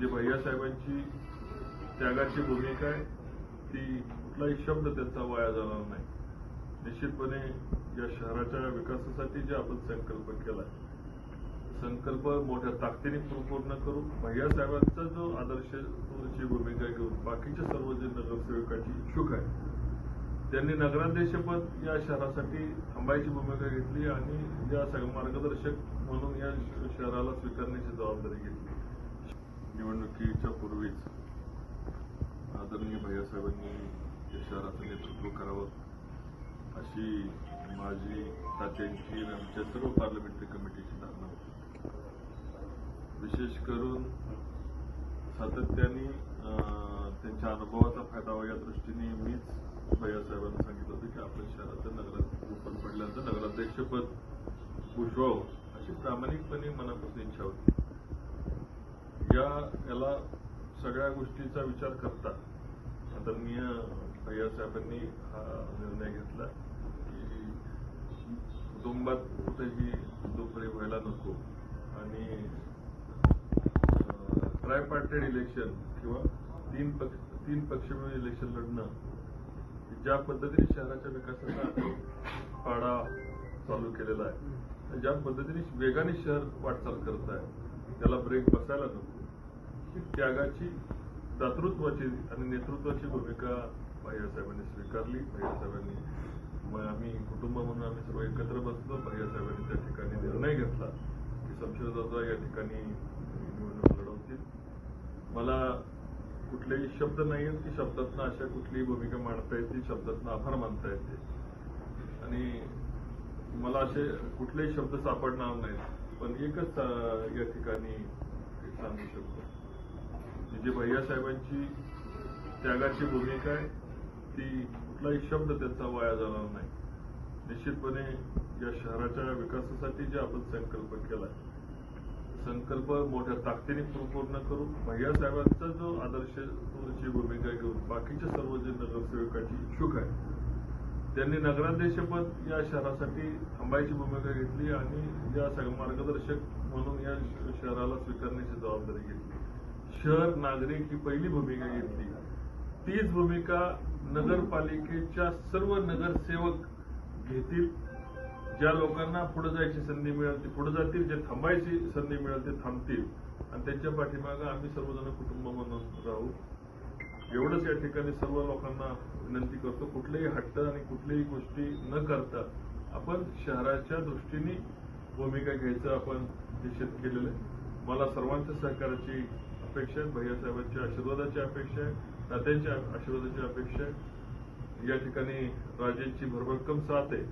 जे भैयासाहेबांची त्यागाची भूमिका आहे ती कुठलाही शब्द त्यांचा वाया जाणार नाही. निश्चितपणे या शहराच्या विकासासाठी जे आपण संकल्प केला संकल्प मोठ्या ताकदीने पूर्ण करू भैयासाहेबांचा जो आदर्श जी भूमिका घेऊन बाकीचे सर्व जे नगरसेवकाची इच्छुक आहे त्यांनी नगराध्यक्षपद या शहरासाठी थांबायची भूमिका घेतली आणि या मार्गदर्शक म्हणून या शहराला स्वीकारण्याची जबाबदारी घेतली. निवडणुकीच्या पूर्वीच आदरणीय भैयासाहेबांनी या शहराचं नेतृत्व करावं अशी माझी तात्यांची आणि आमच्या सर्व पार्लमेंटरी कमिटीची धारणा होती. विशेष करून सातत्याने अं, त्यांच्या अनुभवाचा फायदा व्हावा या दृष्टीने मीच भैयासाहेबांना सांगितलं होतं की आपण शहराचं नगरात ओपन पडल्यानंतर नगराध्यक्षपद भूषवावं अशी प्रामाणिकपणे मनापासून इच्छा होती. या याला सगळ्या गोष्टीचा विचार करता. आदरणीय भैयासाहेबांनी हा निर्णय घेतला की कुटुंबात कुठेही दुपरी व्हायला नको आणि ट्रायपार्टेड इलेक्शन किंवा तीन पक्ष तीन पक्ष मिळून इलेक्शन लढणं ज्या पद्धतीने शहराच्या विकासाचा पाडा चालू केलेला आहे ज्या पद्धतीने वेगाने शहर वाटचाल करत आहे त्याला ब्रेक बसायला नको. त्यागाची दातृत्वाची आणि नेतृत्वाची भूमिका भैयासाहेबांनी स्वीकारली. भैयासाहेबांनी मग आम्ही कुटुंब म्हणून आम्ही सर्व एकत्र बसलो. भैयासाहेबांनी त्या ठिकाणी निर्णय घेतला की शमशेरदादा या ठिकाणी निवडणूक लढवतील. मला कुठलेही शब्द नाही आहेत की शब्दातनं अशा कुठलीही भूमिका मांडता येते शब्दातनं आभार मानता येते आणि मला असे कुठलेही शब्द सापडणार नाहीत. पण एकच या ठिकाणी सांगू शकतो. म्हणजे जी भैयासाहेबांची त्यागाची भूमिका आहे. ती कुठलाही शब्द त्यांचा वाया जाणार नाही. निश्चितपणे या शहराच्या विकासासाठी जे आपण संकल्प केला संकल्प मोठ्या ताकदीने पूर्ण करून भैयासाहेबांचा जो आदर्श भूमिका घेऊन बाकीच्या सर्व जे नगरसेवकाची इच्छुक आहे त्यांनी नगराध्यक्षपद या शहरासाठी थांबायची भूमिका घेतली आणि या मार्गदर्शक म्हणून या शहराला स्वीकारण्याची जबाबदारी घेतली. शहर नागरिक ही पहिली भूमिका घेतली. तीच भूमिका नगरपालिकेच्या सर्व नगरसेवक घेतील. ज्या लोकांना पुढे जायची संधी मिळेल ते पुढे जातील. जे थांबायची संधी मिळेल ते थांबतील. आणि त्यांच्या पाठीमागं आम्ही सर्वजण कुटुंब म्हणून राहू. एवढंच या ठिकाणी सर्व लोकांना विनंती करतो. कुठलेही हट्ट आणि कुठलीही गोष्टी न करता आपण शहराच्या दृष्टीने भूमिका घ्यायचं आपण निश्चित केलेलं आहे. मला सर्वांच्या सहकाराची अपेक्षा आहे भैयासाहेबांच्या आशीर्वादाची अपेक्षा आहे तात्यांच्या आशीर्वादाची अपेक्षा आहे. या ठिकाणी राजेंची भरभक्कम साथ आहे.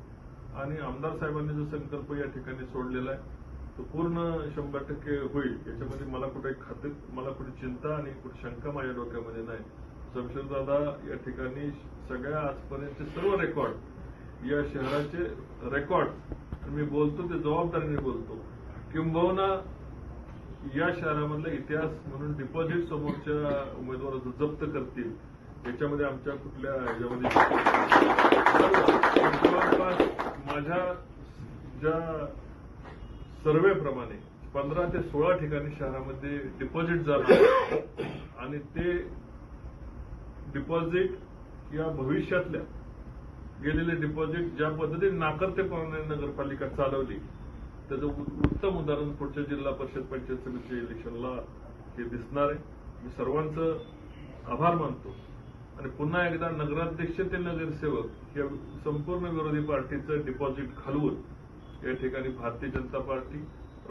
आणि आमदार साहेबांनी जो संकल्प या ठिकाणी सोडलेला आहे तो पूर्ण शंभर टक्के होईल. याच्यामध्ये मला कुठे खाते मला कुठे चिंता आणि कुठे शंका माझ्या डोक्यामध्ये नाही. शमशेरदादा या ठिकाणी सगळ्या आजपर्यंतचे सर्व रेकॉर्ड या शहराचे रेकॉर्ड मी बोलतो ते जबाबदारीने बोलतो. किंबहुना या शहरामधला इतिहास म्हणून डिपॉझिट समोरच्या उमेदवाराचं जप्त करतील याच्यामध्ये आमच्या कुठल्या याच्यामध्ये माझ्या ज्या सर्वेप्रमाणे पंधरा ते सोळा ठिकाणी शहरामध्ये डिपॉझिट झालं आणि ते डिपॉझिट या भविष्यातल्या गेलेले डिपॉझिट ज्या पद्धतीने नाकर्तेपणाने नगरपालिका चालवली त्याचं उत्तम उदाहरण पुढच्या जिल्हा परिषद पंचायत समितीच्या इलेक्शनला हे दिसणार आहे. मी सर्वांचं आभार मानतो. आणि पुन्हा एकदा नगराध्यक्ष ते नगरसेवक या संपूर्ण विरोधी पार्टीचं डिपॉझिट घालवून या ठिकाणी भारतीय जनता पार्टी